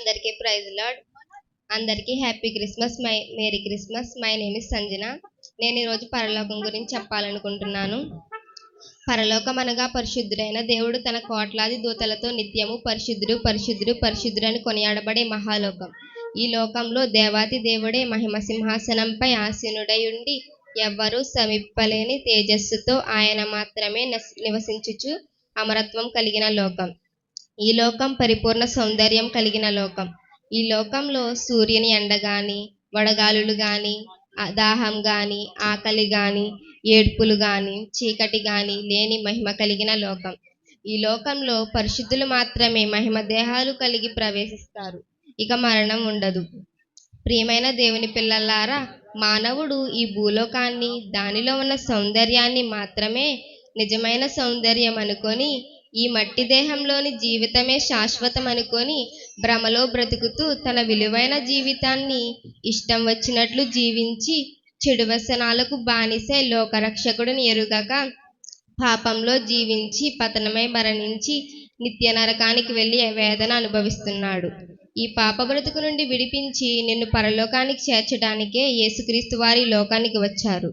అందరికీ praise lord. అందరికీ happy Christmas my merry Christmas. My name is Sanjana. నేను ఈరోజు పరలోకం గురించి చెప్పాలనుకుంటున్నాను. పరలోకం అనగా పరిశుద్ధుడైన దేవుడు తన కోట్లాది దూతలతో నిత్యము పరిశుద్ధుడు పరిశుద్ధుడు పరిశుద్ధుడు అని కొనియాడబడే మహాలోకం. ఈ లోకంలో దేవాతి దేవుడే మహిమ సింహాసనంపై ఆసీనుడై ఉండి ఎవ్వరూ సమీపలేని తేజస్సుతో ఆయన మాత్రమే నివసించుచు అమరత్వం కలిగిన లోకం. ఈ లోకం పరిపూర్ణ సౌందర్యం కలిగిన లోకం. ఈ లోకంలో సూర్యుని ఎండ గాని వడగాలులు గాని దాహం గాని ఆకలి గాని ఏడ్పులు గాని చీకటి గాని లేని మహిమ కలిగిన లోకం. ఈ లోకంలో పరిశుద్ధులు మాత్రమే మహిమ దేహాలు కలిగి ప్రవేశిస్తారు. ఇక మరణం ఉండదు. ప్రియమైన దేవుని పిల్లలారా మానవుడు ఈ భూలోకాన్ని దానిలో ఉన్న సౌందర్యాన్ని మాత్రమే నిజమైన సౌందర్యం అనుకొని ఈ మట్టి దేహంలోని జీవితమే శాశ్వతం అనుకొని భ్రమలో బ్రతుకుతూ తన విలువైన జీవితాన్ని ఇష్టం వచ్చినట్లు జీవించి చెడు వ్యసనాలకు బానిసై లోకరక్షకుడిని ఎరుగక పాపంలో జీవించి పతనమై మరణించి నిత్య నరకానికి వెళ్ళి వేదన అనుభవిస్తున్నాడు. ఈ పాప బ్రతుకు నుండి విడిపించి నిన్ను పరలోకానికి చేర్చడానికే యేసుక్రీస్తు వారి లోకానికి వచ్చారు.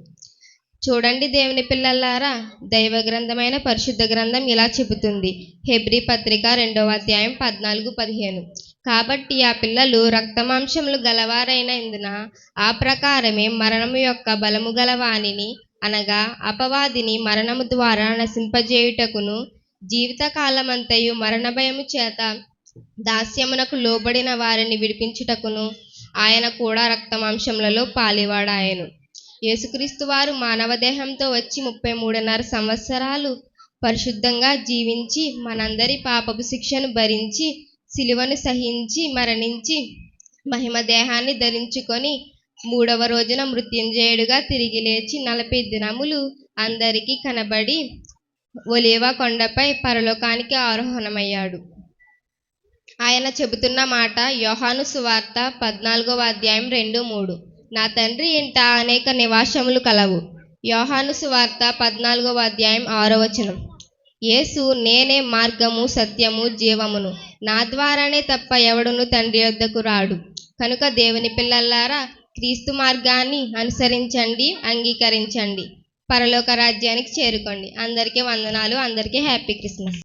చూడండి దేవుని పిల్లలారా దైవ గ్రంథమైన పరిశుద్ధ గ్రంథం ఇలా చెబుతుంది. హెబ్రి పత్రిక రెండవ అధ్యాయం పద్నాలుగు పదిహేను. కాబట్టి ఆ పిల్లలు రక్తమాంసములు గలవారైన ఇందున ఆ ప్రకారమే మరణము యొక్క బలము గలవాణిని అనగా అపవాదిని మరణము ద్వారా నశింపజేయుటకును జీవితకాలమంతయు మరణ భయము చేత దాస్యమునకు లోబడిన వారిని విడిపించుటకును ఆయన కూడా రక్తమాంసములలో పాలివాడాయను. యేసుక్రీస్తు వారు మానవ దేహంతో వచ్చి ముప్పై మూడున్నర సంవత్సరాలు పరిశుద్ధంగా జీవించి మనందరి పాపపు శిక్షను భరించి సిలువను సహించి మరణించి మహిమ దేహాన్ని ధరించుకొని మూడవ రోజున మృత్యుంజయుడుగా తిరిగి లేచి నలభై దినములు అందరికీ కనబడి ఒలేవా కొండపై పరలోకానికి ఆరోహణమయ్యాడు. ఆయన చెబుతున్న మాట యోహాను సువార్త పద్నాలుగవ అధ్యాయం రెండు మూడు. నా తండ్రి ఇంట అనేక నివాసములు కలవు. యోహాను సువార్త పద్నాలుగవ అధ్యాయం ఆరో వచనం. యేసు నేనే మార్గము సత్యము జీవమును. నా ద్వారానే తప్ప ఎవడును తండ్రి వద్దకు రాడు. కనుక దేవుని పిల్లలారా క్రీస్తు మార్గాన్ని అనుసరించండి అంగీకరించండి. పరలోక రాజ్యానికి చేరుకోండి. అందరికీ వందనాలు అందరికీ హ్యాపీ క్రిస్మస్.